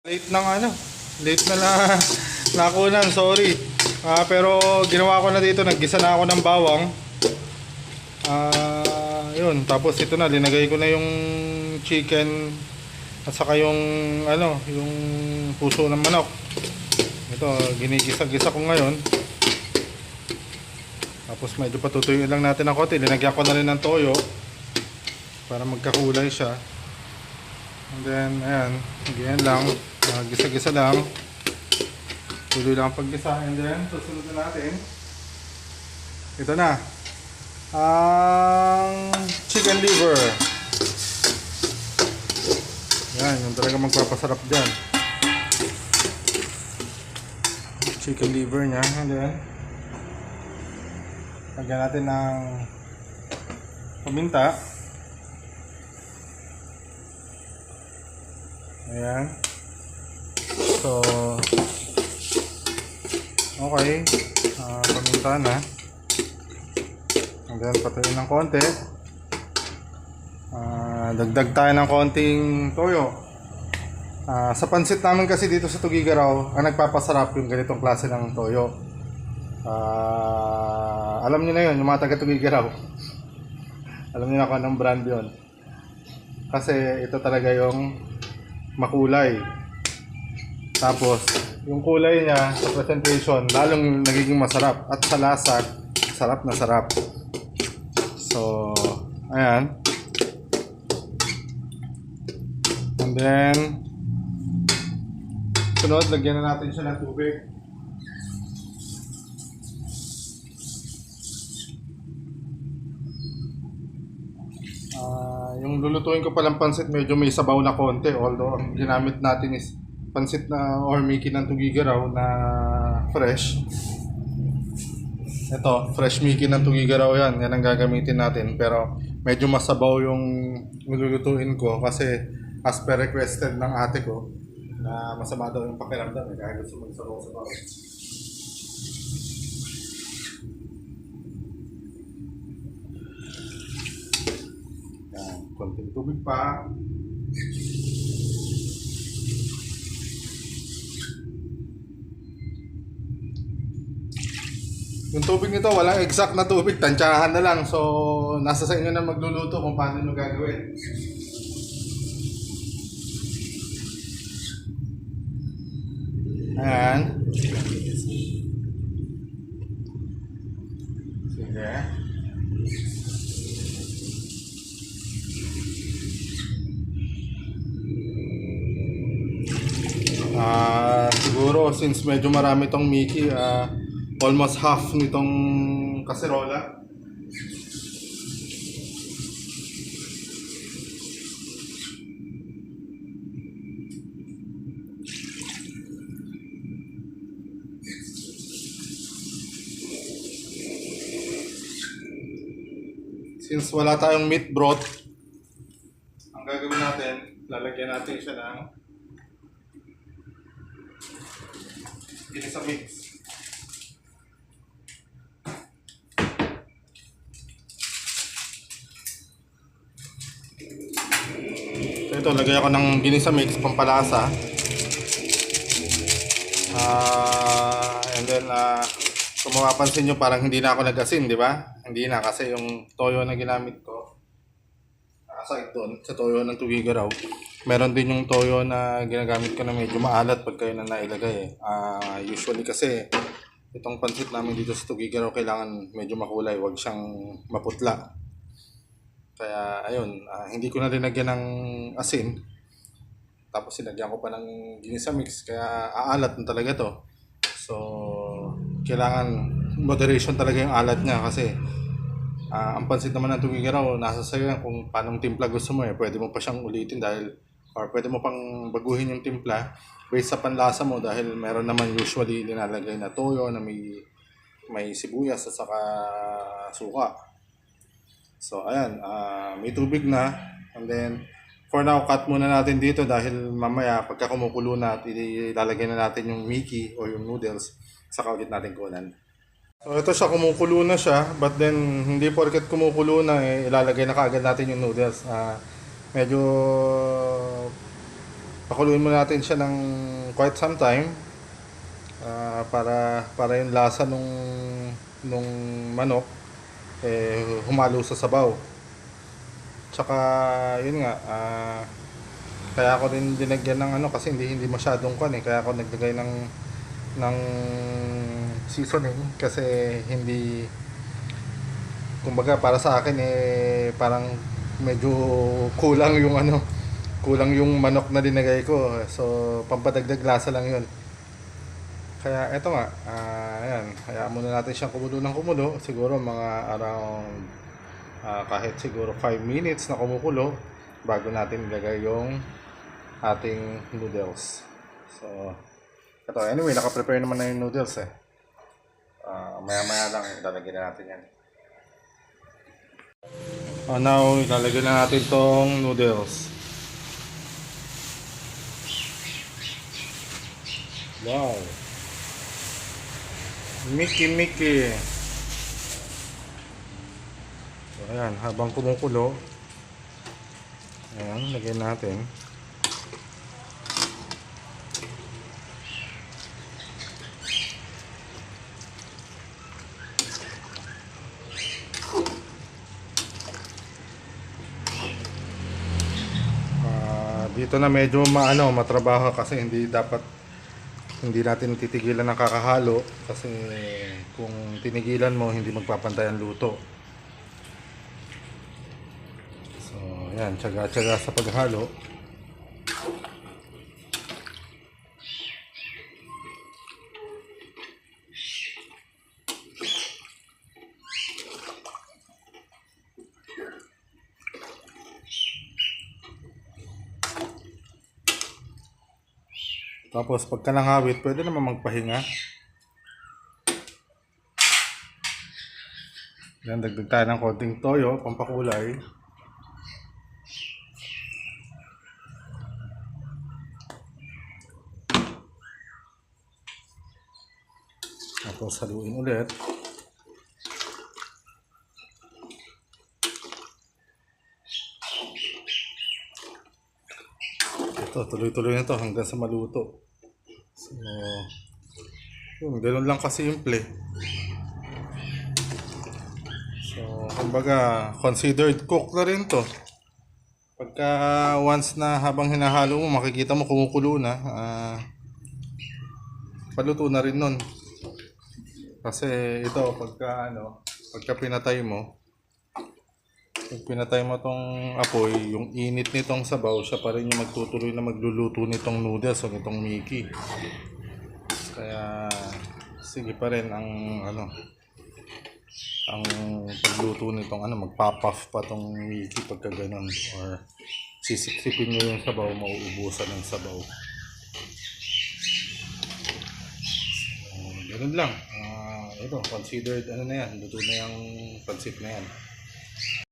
Late ng ano, late na na nakunan, sorry. Ah, pero ginawa ko na dito, naggisa na ako ng bawang. Ah, yun, tapos ito na, linagay ko na yung chicken at saka yung ano, yung puso ng manok. Ito, ginigisa-gisa ko ngayon. Tapos medyo patutuyuin lang natin ng konti. Linagyan ko na rin ng toyo para magkakulay siya. And then, ayan, ganyan lang. Uh, gisa-gisa lang. Tuloy lang ang paggisa. And then, susunod na natin. Ito na. Ang chicken liver. Yan, yung talaga magpapasarap dyan. Chicken liver niya. And then, lagyan natin ng paminta. Ayan. So, okay. Uh, paminta na. And then, patayin ng konti. Ah, dagdag tayo ng konting toyo. Ah, sa pansit namin kasi dito sa Tugigaraw, ang nagpapasarap yung ganitong klase ng toyo. Ah, alam niyo na yun, yung mga taga Tugigaraw. alam niyo na kung anong brand yun. Kasi ito talaga yung makulay. Tapos, yung kulay niya sa presentation, lalong nagiging masarap. At sa lasa, sarap na sarap. So, ayan. And then, sunod, lagyan na natin siya ng tubig. Ah, yung lulutuin ko palang pansit medyo may sabaw na konti although ang ginamit natin is pansit na or Mickey ng Tugigaraw na fresh. Ito, fresh Mickey ng Tugigaraw yan. Yan ang gagamitin natin. Pero medyo masabaw yung lulutuin ko kasi as per requested ng ate ko na masama daw yung pakiramdam eh, kaya gusto magsabaw-sabaw. Yan, konting tubig pa. Yung tubig nito, walang exact na tubig, tansyahan na lang. So, nasa sa inyo na magluluto kung paano nyo gagawin. Ayan. Sige. Ah, siguro since medyo marami tong Mickey, ah almost half nitong kaserola. Since wala tayong meat broth, ang gagawin natin, lalagyan natin siya ng ginisa mix. So ito, lagay ako ng ginisa mix, pampalasa. Ah, and then, ah, kung mapapansin nyo, parang hindi na ako nag-asin, di ba? Hindi na, kasi yung toyo na ginamit ko, aside doon, sa toyo ng tugigaraw, meron din yung toyo na ginagamit ko na medyo maalat pag kayo na nailagay. Ah, usually kasi, itong pansit namin dito sa tugigaraw, kailangan medyo makulay, wag siyang maputla. Kaya ayun, ah, hindi ko na linagyan ng asin. Tapos sinagyan ko pa ng ginisa mix kaya aalat na talaga to. So kailangan moderation talaga yung alat niya kasi ah, ang pansit naman ng tugigaraw nasa sayo yan kung paanong timpla gusto mo eh. Pwede mo pa siyang ulitin dahil or pwede mo pang baguhin yung timpla based sa panlasa mo dahil meron naman usually nilalagay na toyo na may may sibuyas at saka suka. So, ayan, ah, may tubig na. And then, for now, cut muna natin dito dahil mamaya, pagka kumukulo na, at ilalagay na natin yung Mickey o yung noodles, saka ulit natin kunan. So, ito siya, kumukulo na siya. But then, hindi porket kumukulo na, eh, ilalagay na kaagad natin yung noodles. Ah, medyo pakuluin muna natin siya ng quite some time ah, para para yung lasa nung nung manok eh humalo sa sabaw. Tsaka yun nga ah, kaya ako din dinagyan ng ano kasi hindi hindi masyadong kwan eh. Kaya ako naglagay ng ng seasoning kasi hindi kumbaga para sa akin eh parang medyo kulang yung ano kulang yung manok na dinagay ko. So pampadagdag lasa lang yun kaya eto nga ah ayan hayaan muna natin siyang kumulo ng kumulo siguro mga around ah, kahit siguro 5 minutes na kumukulo bago natin ilagay yung ating noodles so ito anyway naka-prepare naman na yung noodles eh Ah, maya maya lang ilalagay na natin yan Oh, now, ilalagay na natin tong noodles. Wow. Mickey Mickey. So, ayan, habang kumukulo, ayan, lagyan natin. Ah, dito na medyo maano, matrabaho kasi hindi dapat hindi natin titigilan ng kakahalo kasi kung tinigilan mo hindi magpapantay ang luto. So, yan, tsaga-tsaga sa paghalo. Tapos pagka nangawit, pwede naman magpahinga. Yan, dagdag tayo ng konting toyo, pampakulay. Tapos haluin ulit. Ito, tuloy-tuloy na to hanggang sa maluto. So, yun, ganun lang kasimple. So, kumbaga, considered cook na rin to. Pagka once na habang hinahalo mo, makikita mo kumukulo na, ah, paluto na rin nun. Kasi ito, pagka ano, pagka pinatay mo, pag pinatay mo tong apoy, yung init nitong sabaw, siya pa rin yung magtutuloy na magluluto nitong noodles o nitong Mickey. Kaya, sige pa rin ang ano, ang pagluto nitong ano, magpapuff pa tong Mickey pagka ganun. Or sisiksipin nyo yung sabaw, mauubusan ng sabaw. So, ganun lang. Ah, ito, considered ano na yan, luto na yung pansit na yan.